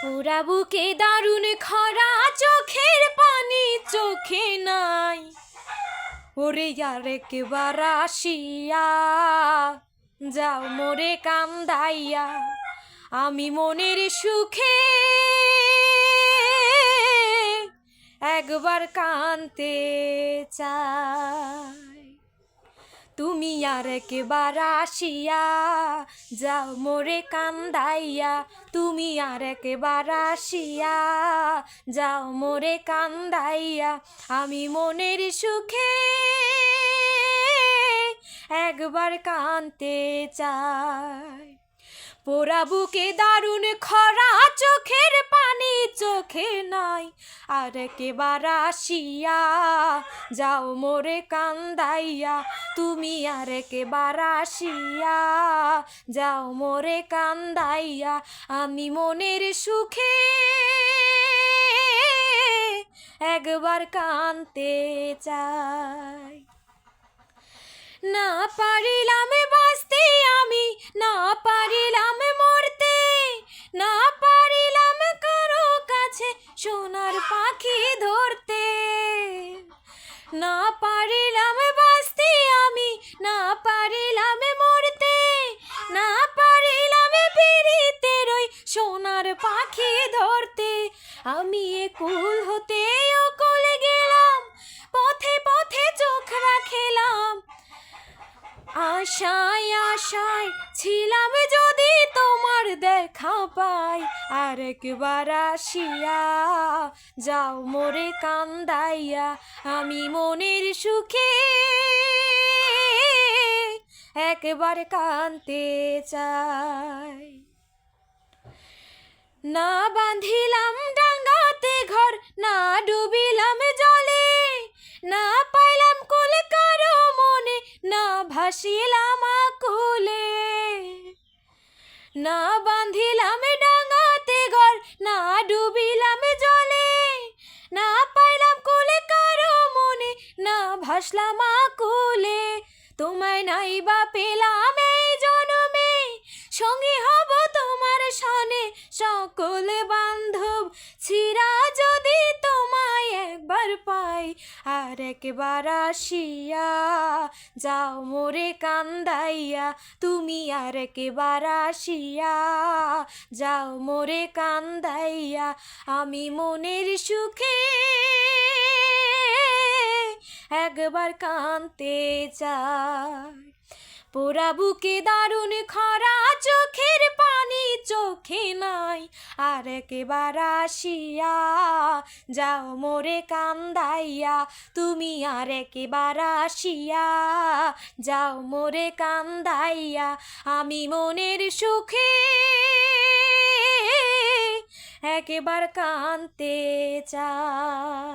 পুরা বুকে দারুণ খরা, চোখের পানি চোখে নাই। ওরে আর একবার আসিয়া যাও মোরে কান্দাইয়া, আমি মনের সুখে একবার কানতে চাই। তুমি আর একবার আসিয়া যাও মোরে কান্দাইয়া। তুমি আর একবার আসিয়া যাও মোরে কান্দাইয়া। আমি মনের সুখে একবার কানতে চাই। পোড়া বুকে দারুণ খরা, চোখের পানি চোখে নাই। আর একেবার আসিয়া যাও মোরে কান্দাইয়া, তুমি আর একেবার আসিয়া যাও মোরে কান্দাইয়া, আমি মনের সুখে একবার কানতে চাই। না পারিলাম সোনার পাখি ধরতে। না পারিলাম বাঁচতে আমি, না পারিলাম মরতে। না পারিলাম বেরিতে রই সোনার পাখি ধরতে। আমি একুল হতে অকুল গেলাম, পথে পথে চোখ রাখিলাম। আশায় আশায় ছিলাম দেখা পাই আর একবার আসিয়া যাও মোরে কান্দাইয়া, আমি মনের সুখে একবার কানতে চাই। না বাঁধিলাম ডাঙ্গাতে ঘর, না ডুবিলাম জলে, না পাইলাম কুল কারও মনে, না ভাসিলাম না বাঁধিলাম ডাঙাতে ঘর, না ডুবিলাম জলে। না পাইলাম কোলে কারও মনে, না ভাসলাম আকুলে। তোমায় নাই বা পেলাম এই জনমে, সঙ্গে আর একবার আসিয়া যাও মোরে কান্দাইয়া, তুমি আর একবার আসিয়া যাও মোরে কান্দাইয়া, আমি মনের সুখে একবার কানতে চাই। পোড়া বুকে দারুণ খরা, চোখের পানি চোখে নাই, আর একেবার আসিয়া যাও মোরে কান্দাইয়া। তুমি আর একেবার আসিয়া যাও মোরে কান্দাইয়া। আমি মনের সুখে একেবার কানতে চাই।